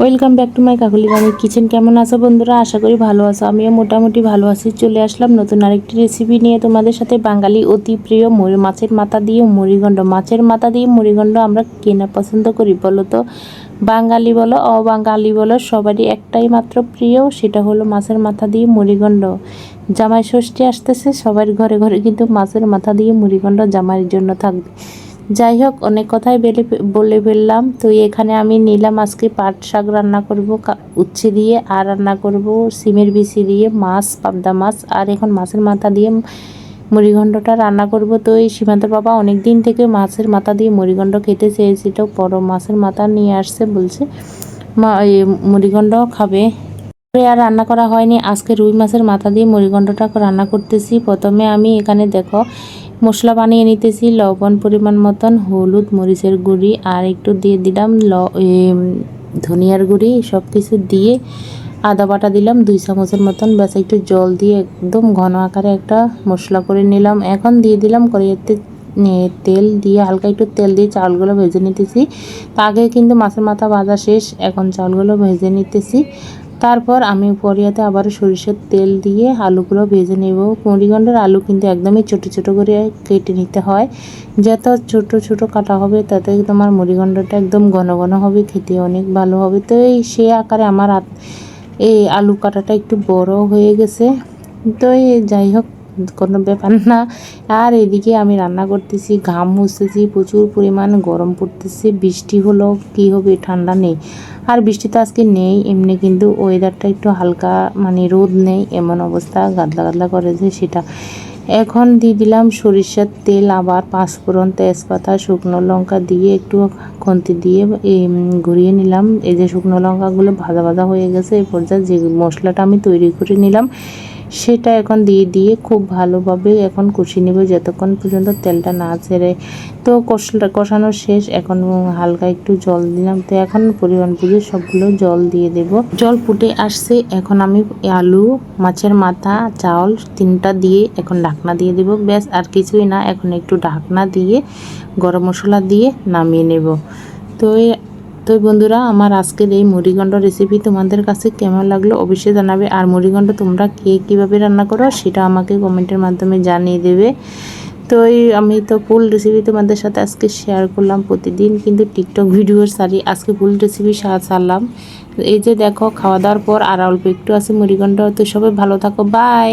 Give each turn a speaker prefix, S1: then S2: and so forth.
S1: Welcome back to my Kakuli রানীর kitchen কেমন আছো বন্ধুরা? আশা করি ভালো আছো। আমিও মোটামুটি ভালো আছি। চলে আসলাম নতুন আরেকটি রেসিপি নিয়ে তোমাদের সাথে। বাঙালি অতি প্রিয় মাছের মাথা দিয়ে মুড়িগণ্ড মাছের মাথা দিয়ে মুড়িগণ্ড আমরা কেনা পছন্দ করি, বলো তো? বাঙালি বলো, অবাঙালি বলো, সবারই একটাই মাত্র প্রিয়, সেটা হলো মাছের মাথা দিয়ে মুড়িগণ্ড জামাই ষষ্ঠী আসতেছে, সবার ঘরে ঘরে কিন্তু মাছের মাথা দিয়ে মুড়িগণ্ড জামাইয়ের জন্য থাকবে। যাই হোক অনেক কথাই বেলে বলে ফেললাম। তো এখানে আমি নিলাম আজকে পাট শাক রান্না করব উচ্ছে দিয়ে, আর রান্না করব সিমের বিচি দিয়ে, মাছ, পাবদা মাছ, আর এখন মাছের মাথা দিয়ে মুড়িঘণ্ডটা রান্না করব। তো এই সীমান্ত বাবা অনেক দিন থেকে মাছের মাথা দিয়ে মুড়িঘণ্ড খেতে চেয়েছিল বড় মাছের মাথা নিয়ে আসছে বলছে, মা মুড়িঘণ্ড খাবে। আর রান্না করা হয়নি। আজকে রুই মাছের মাথা দিয়ে মুড়িঘণ্ডটা রান্না করতেছি। প্রথমে আমি এখানে দেখো মশলা বানিয়ে নিতেছি, লবণ পরিমাণ মতন, হলুদ, মরিচের গুঁড়ি, আর একটু দিয়ে দিলাম ল ধনিয়ার গুঁড়ি সব কিছু দিয়ে আদা বাটা দিলাম দুই চামচের মতন। ব্যাস, একটু জল দিয়ে একদম ঘন আকারে একটা মশলা করে নিলাম। এখন দিয়ে দিলাম কড়াইতে তেল দিয়ে হালকা একটু তেল দিয়ে চাউলগুলো ভেজে নিতেছি। তা আগে কিন্তু মাছের মাথা ভাজা শেষ, এখন চাউলগুলো ভেজে নিতেছি। তারপর আমি পরিয়াতে আবার সরিষার তেল দিয়ে আলুগুলো ভেজে নেব। মুড়িগণ্ডের আলু কিন্তু একদমই ছোট ছোট করে কেটে নিতে হয়। যত ছোট ছোট কাটা হবে, তত তোমার মুড়িগণ্ডটা একদম ঘন ঘন হবে, খেতে অনেক ভালো হবে। তো এই সে আকারে আমার এই আলু কাটাটা একটু বড় হয়ে গেছে। তো এই যাই হোক কোনো ব্যাপার না আর এদিকে আমি রান্না করতেছি, ঘাম মুছতেছি, প্রচুর পরিমাণ গরম পড়তেছে, বৃষ্টি হলো, কি হবে, ঠান্ডা নেই। আর বৃষ্টি তো আজকে নেই, এমনি কিন্তু ওয়েদারটা একটু হালকা মানে রোদ নেই, এমন অবস্থা, গাদলা গাদলা করেছে সেটা। এখন দিয়ে দিলাম সরিষার তেল, আবার পাঁচফোড়ন তেজপাতা, শুকনো লঙ্কা দিয়ে একটু খন্তি দিয়ে ঘুরিয়ে নিলাম। এই যে শুকনো লঙ্কাগুলো ভাজা ভাজা হয়ে গেছে এই পর্যায়ে যে মশলাটা আমি তৈরি করে নিলাম সেটা এখন দিয়ে দিয়ে খুব ভালোভাবে এখন কষিয়ে নেব যতক্ষণ পর্যন্ত তেলটা না ছেড়ে। তো কষলা কষানো শেষ, এখন হালকা একটু জল দিলাম। তো এখন পরিমাণ বুঝে সবগুলো জল দিয়ে দেব। জল ফুটে আসছে, এখন আমি আলু, মাছের মাথা চাউল তিনটা দিয়ে এখন ঢাকনা দিয়ে দেব। ব্যাস, আর কিছুই না, এখন একটু ঢাকনা দিয়ে, গরম মশলা দিয়ে নামিয়ে নেব। তো তো বন্ধুরা, আমার আজকের এই মুড়িগণ্ড রেসিপি তোমাদের কাছে কেমন লাগল অবশ্যই জানাবে। আর মুড়িগণ্ড তোমরা কে কীভাবে রান্না করো সেটা আমাকে কমেন্টের মাধ্যমে জানিয়ে দেবে। তো এই আমি তো ফুল রেসিপি তোমাদের সাথে আজকে শেয়ার করলাম প্রতিদিন, কিন্তু টিকটক ভিডিও সারি আজকে ফুল রেসিপি সারলাম। এই যে দেখো, খাওয়া দাওয়ার পর আর অল্প একটু আছে মুড়িগণ্ড তো সবাই ভালো থাকো বাই